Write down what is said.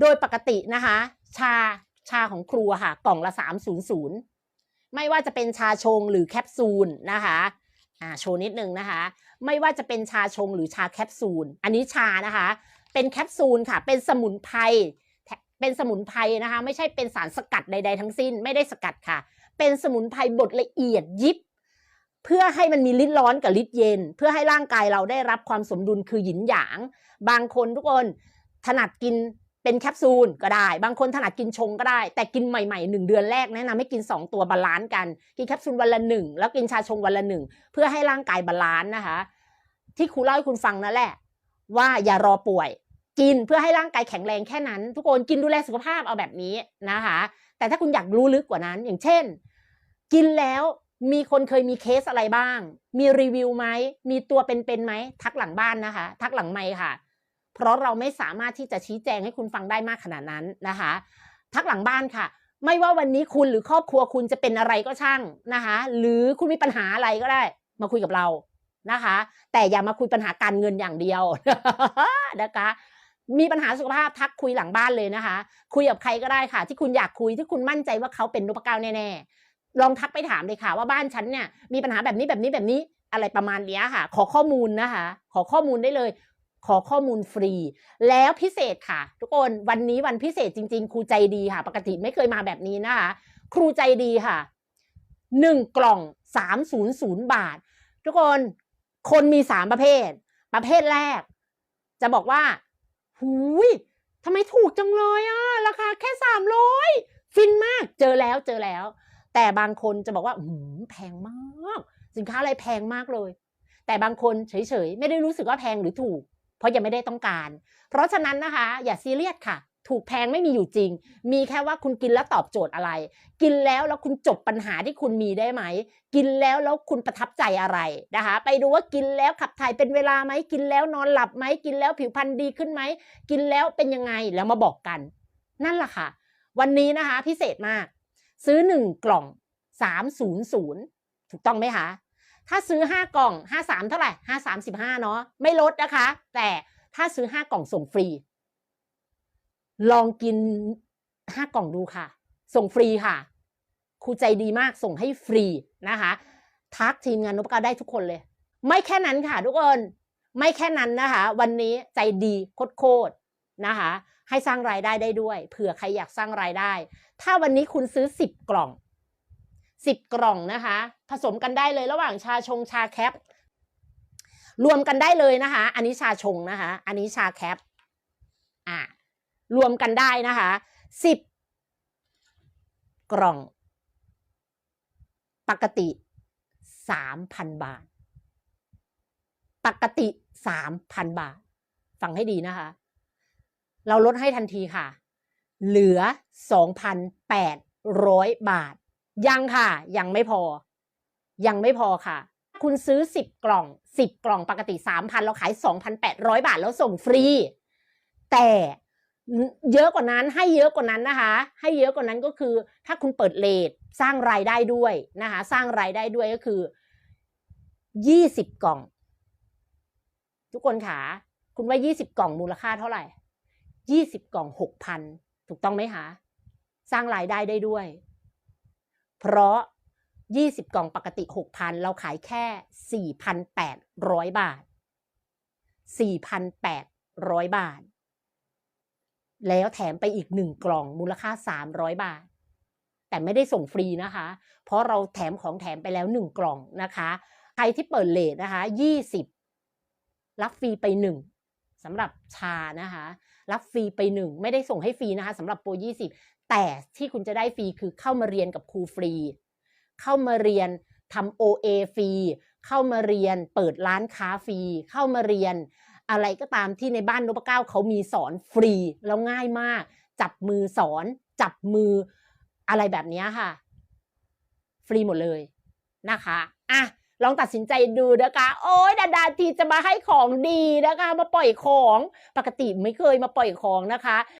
โดยปกตินะคะ ชาชาของครูอะค่ะ กล่องละ 300 ไม่ว่าจะเป็นชาชงหรือแคปซูลนะคะอ่าโชว์นิดนึงนะคะ ไม่ว่าจะเป็นชาชงหรือชาแคปซูล อันนี้ชานะคะ เป็นแคปซูลค่ะ เป็นสมุนไพรเป็นสมุนไพรนะคะ ไม่ใช่เป็นสารสกัดใด ๆ ทั้งสิ้นไม่ได้สกัดค่ะ เป็นสมุนไพรบดละเอียดยิบ เพื่อให้มันมีฤทธิ์ร้อนกับฤทธิ์เย็น เพื่อให้ร่างกายเราได้รับความสมดุลคือหยินหยาง บางคนทุกคนถนัดกิน เป็นแคปซูลก็ได้ บางคนถนัดกินชงก็ได้ แต่กินใหม่ๆหนึ่งเดือนแรกแนะนำให้กิน 2 ตัวบาลานซ์กัน กินแคปซูลวันละหนึ่งแล้วกินชาชงวันละหนึ่งเพื่อให้ร่างกายบาลานซ์นะคะ ที่ครูเล่าให้คุณฟังนั่นแหละ ว่าอย่ารอป่วย กินเพื่อให้ร่างกายแข็งแรงแค่นั้น ทุกคนกินดูแลสุขภาพเอาแบบนี้นะคะ แต่ถ้าคุณอยากรู้ลึกกว่านั้น อย่างเช่น กินแล้วมีคนเคยมีเคสอะไรบ้าง มีรีวิวไหมมีตัวเป็นๆไหมทักหลังบ้านนะคะ ทักหลังไมค์ค่ะ เพราะเราไม่สามารถที่จะชี้แจงให้คุณฟังได้มากขนาดนั้นนะคะ ทักหลังบ้านค่ะ ไม่ว่าวันนี้คุณหรือครอบครัวคุณจะเป็นอะไรก็ช่างนะคะ หรือคุณมีปัญหาอะไรก็ได้ มาคุยกับเรานะคะ แต่อย่ามาคุยปัญหาการเงินอย่างเดียวนะคะ มีปัญหาสุขภาพทักคุยหลังบ้านเลยนะคะ คุยกับใครก็ได้ค่ะ ที่คุณอยากคุยที่คุณมั่นใจว่าเขาเป็นนพเก้าแน่ๆลองทักไปถามเลยค่ะ ว่าบ้านฉันเนี่ยมีปัญหาแบบนี้แบบนี้แบบนี้อะไรประมาณนี้ค่ะ ขอข้อมูลนะคะ ขอข้อมูลได้เลย ขอข้อมูลฟรี แล้วพิเศษค่ะ ทุกคนวันนี้วันพิเศษจริง ๆ ครูใจดีค่ะ ปกติไม่เคยมาแบบนี้นะคะ ครูใจดีค่ะหนึ่งกล่องสามศูนย์ศูนย์บาท ทุกคนคนมีสามประเภท ประเภทแรก จะบอกว่าหูยทำไมถูกจังเลยอะราคาแค่สามร้อยฟินมากเจอแล้วเจอแล้ว แต่บางคนจะบอกว่าหืมแพงมาก สินค้าอะไรแพงมากเลย แต่บางคนเฉยๆ ไม่ได้รู้สึกว่าแพงหรือถูก เพราะยังไม่ได้ต้องการ เพราะฉะนั้นนะคะ อย่าซีเรียสค่ะ ถูกแพงไม่มีอยู่จริง มีแค่ว่าคุณกินแล้วตอบโจทย์อะไร กินแล้วแล้วคุณจบปัญหาที่คุณมีได้ไหม กินแล้วแล้วคุณประทับใจอะไรนะคะ ไปดูว่ากินแล้วขับถ่ายเป็นเวลาไหมกินแล้วนอนหลับไหมกินแล้วผิวพรรณดีขึ้นไหมกินแล้วเป็นยังไงแล้วมาบอกกัน นั่นแหละค่ะ วันนี้นะคะพิเศษมาก ซื้อหนึ่งกล่องสามศูนย์ศูนย์ถูกต้องไหมคะ ถ้าซื้อห้ากล่องห้าสามเท่าไหร่ห้าสามสิบห้าเนาะไม่ลดนะคะ แต่ถ้าซื้อห้ากล่องส่งฟรี ลองกินห้ากล่องดูค่ะ ส่งฟรีค่ะครูใจดีมากส่งให้ฟรีนะคะ ทักทีมงานนพเก้าได้ทุกคนเลย ไม่แค่นั้นค่ะทุกคน ไม่แค่นั้นนะคะ วันนี้ใจดีโคตรๆนะคะ ให้สร้างรายได้ได้ด้วย เผื่อใครอยากสร้างรายได้ ถ้าวันนี้คุณซื้อสิบกล่อง สิบกล่องนะคะ ผสมกันได้เลยระหว่างชาชงชาแคป รวมกันได้เลยนะคะ อันนี้ชาชงนะคะ อันนี้ชาแคปอ่ารวมกันได้นะคะสิบกล่อง ปกติสามพันบาท ปกติสามพันบาท ฟังให้ดีนะคะ เราลดให้ทันทีค่ะ เหลือสองพันแปดร้อยบาท ยังค่ะ ยังไม่พอ ยังไม่พอค่ะ คุณซื้อสิบกล่องสิบกล่องปกติสามพันเราขายสองพันแปดร้อยบาทแล้วส่งฟรี แต่เยอะกว่านั้นให้เยอะกว่านั้นนะคะ ให้เยอะกว่านั้นก็คือ ถ้าคุณเปิดเลทสร้างรายได้ด้วยนะคะ สร้างรายได้ด้วยก็คือยี่สิบกล่อง ทุกคนขาคุณว่ายี่สิบกล่องมูลค่าเท่าไหร่ยี่สิบกล่องหกพันถูกต้องไหมคะ สร้างรายได้ได้ด้วย เพราะยี่สิบกล่องปกติหกพันเราขายแค่สี่พันแปดร้อยบาทสี่พันแปดร้อยบาท แล้วแถมไปอีกหนึ่งกล่องมูลค่าสามร้อยบาท แต่ไม่ได้ส่งฟรีนะคะ เพราะเราแถมของแถมไปแล้วหนึ่งกล่องนะคะ ใครที่เปิดเลทนะคะยี่สิบรับฟรีไปหนึ่งสำหรับชานะคะ รับฟรีไปหนึ่งไม่ได้ส่งให้ฟรีนะคะสำหรับโปรยี่สิบ แต่ที่คุณจะได้ฟรีคือเข้ามาเรียนกับครูฟรี เข้ามาเรียนทำ OA ฟรี เข้ามาเรียนเปิดร้านค้าฟรี เข้ามาเรียน อะไรก็ตามที่ในบ้านนพเก้าเขามีสอนฟรี แล้วง่ายมาก จับมือสอน จับมืออะไรแบบนี้ค่ะ ฟรีหมดเลยนะคะอะลองตัดสินใจดูนะคะ โอ้ยดาๆทีจะมาให้ของดีนะคะ มาปล่อยของ ปกติไม่เคยมาปล่อยของนะคะ